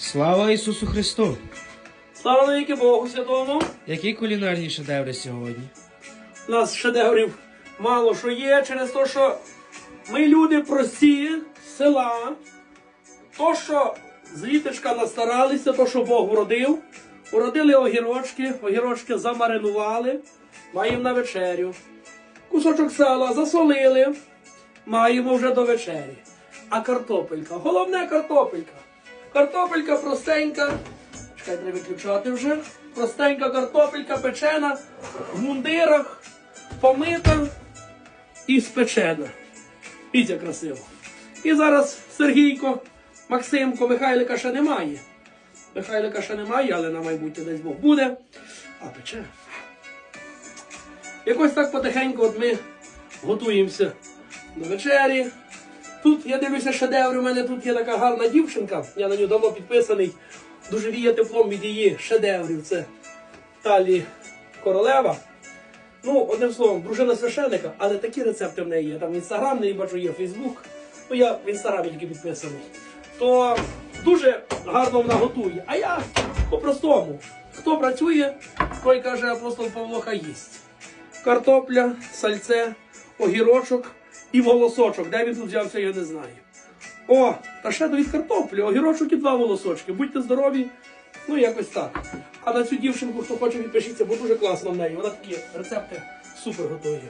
Слава Ісусу Христу! Слава навіки Богу Святому! Які кулінарні шедеври сьогодні? У нас шедеврів мало що є через те, що ми люди прості села. То, що з літочка настаралися, то, що Бог вродив. Уродили огірочки, огірочки замаринували, маємо на вечерю. Кусочок сала засолили, маємо вже до вечері. А картопелька, головне картопелька. Картопелька простенька. Чекай, треба виключати вже. Простенька картопелька печена в мундирах, помита і спечена. Дивіться красиво. І зараз Сергійко, Максимко, Михайлика ще немає. Михайлика ще немає, але на майбутнє десь Бог буде. А пече. Якось так потихеньку от ми готуємося до вечері. Тут я дивлюся шедевр. У мене тут є така гарна дівчинка. Я на нього давно підписаний. Дуже віє теплом від її шедеврів. Це Талі Королева. Ну, одним словом, дружина священника, але такі рецепти в неї є. Там інстаграм в неї бачу, є Фейсбук. Ну я в інстаграмі тільки підписаний. То дуже гарно вона готує. А я по-простому. Хто працює, той каже апостол Павло, хай їсть. Картопля, сальце, огірочок і волосочок. Де він взявся, я не знаю. О, та ще від картоплі, огірочок і два волосочки. Будьте здорові. Ну, якось так. А на цю дівчинку, хто хоче, відпишіться, бо дуже класно в неї. Вона такі рецепти супер готує.